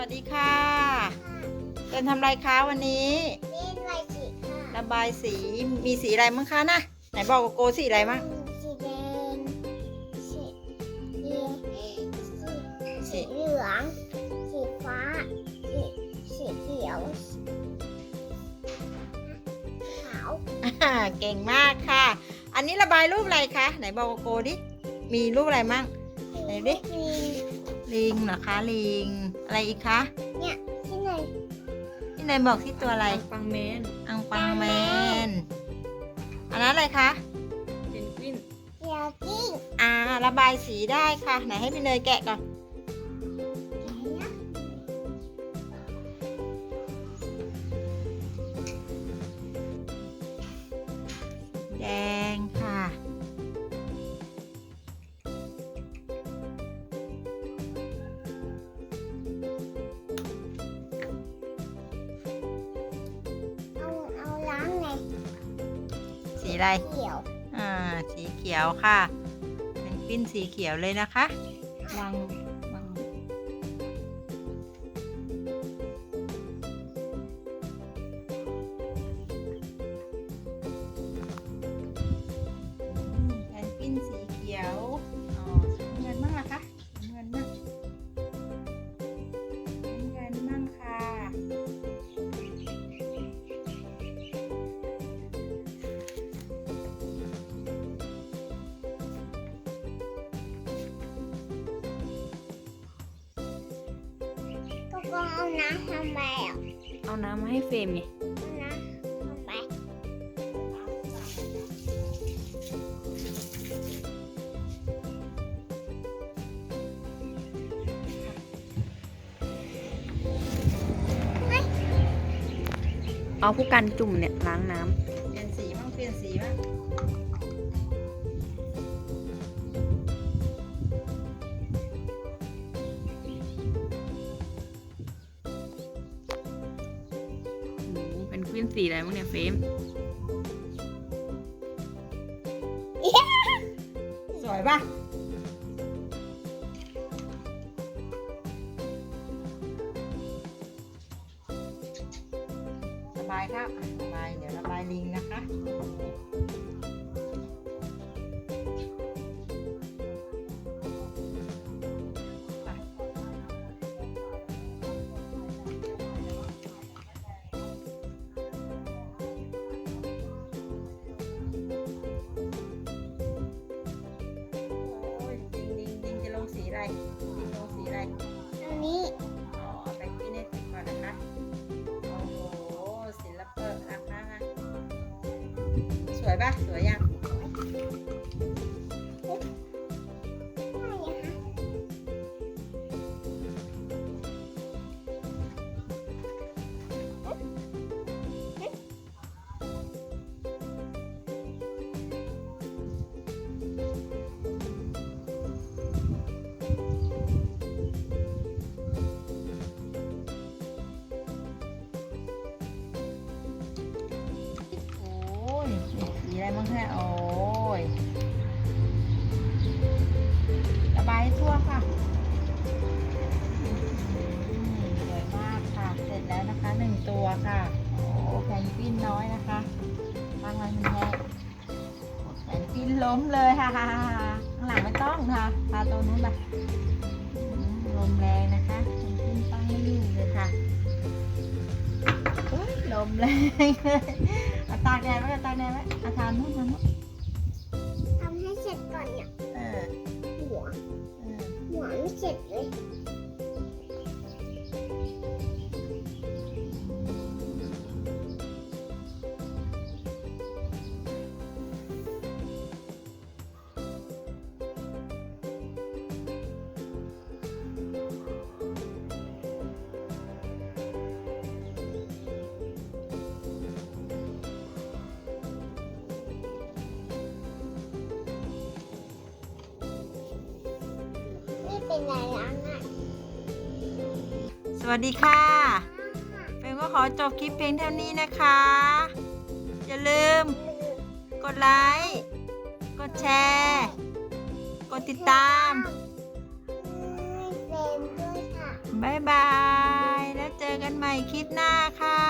วัสดีค่ะเป็นทำไรคะวันนี้นี่ลายสีค่ะระบายสีมีสีอะไรมั้งคะนะไหนบอกโกโก้สีอะไรมั้งสีแดงสีเหลืองสีสีเหลืองสีฟ้าสีสีเขียวขาวอ่าเก่งมากค่ะ อันนี้ระบายรูปอะไรคะไหนบอกโกโก้ดิมีรูปอะไรมั่งไหนดิมีลิงเหรอคะลิง อะไรอีกคะ เนี่ยที่ไหนที่ไหนบอกที่ตัวอะไร ปังแมนอังปังแมน อันนั้นอะไรคะ เพนกวินเดียวกิ้งอ่า ระบายสีได้ค่ะ ไหนให้พี่เนยแกะก่อนแดงค่ะ อะไร เขียวอ่า สีเขียวค่ะ เป็นปิ้นสีเขียวเลยนะคะ วาง ก็เอาน้ำทำไมอะเอาน้ำมาให้เฟรมไงเอาน้ำทำไมเอาผู้กันจุ่มเนี่ยล้างน้เินสีอะไรมั้งเนี่ยเฟรมสวยป่ะระบายครับอะระบายเดี๋ยวระบายลิงนะคะ อะไรลิงลงสีอะไรอันนี้อ๋อเอาไปที่นี่ก่อนนะคะโอ้โหศิลปะนะคะสวยป่ะสวยยัง บ้างเนี่โอ้ยระบายให้ทั่วค่ะสวยมากค่ะ เสร็จแล้วนะคะหนึ่งตัวค่ะ โอ้แพนกวินน้อยนะคะทางมันแห้งแพนกวินล้มเลยค่ะข้างหลังไม่ต้องค่ะพาตัวนู้นไปลมแรงนะคะแพนกวินตั้งไม่อยู่เลยค่ะเฮ้ยลมแรง ตากแดดไว้เอาตากแดดไว้เอาทานนู้นทานนู้นทำให้เสร็จก่อนเนี่ยเออหัวเออหัวไม่เสร็จเลย นี่เป็นไรล้างอะสวัสดีค่ะเฟรมก็ขอจบคลิปเพียงเท่านี้นะคะ อย่าลืม กดไลค์ กดแชร์ กดติดตามเฟรมด้วยค่ะบ๊ายบายกันใหม่คลิปหน้าค่ะ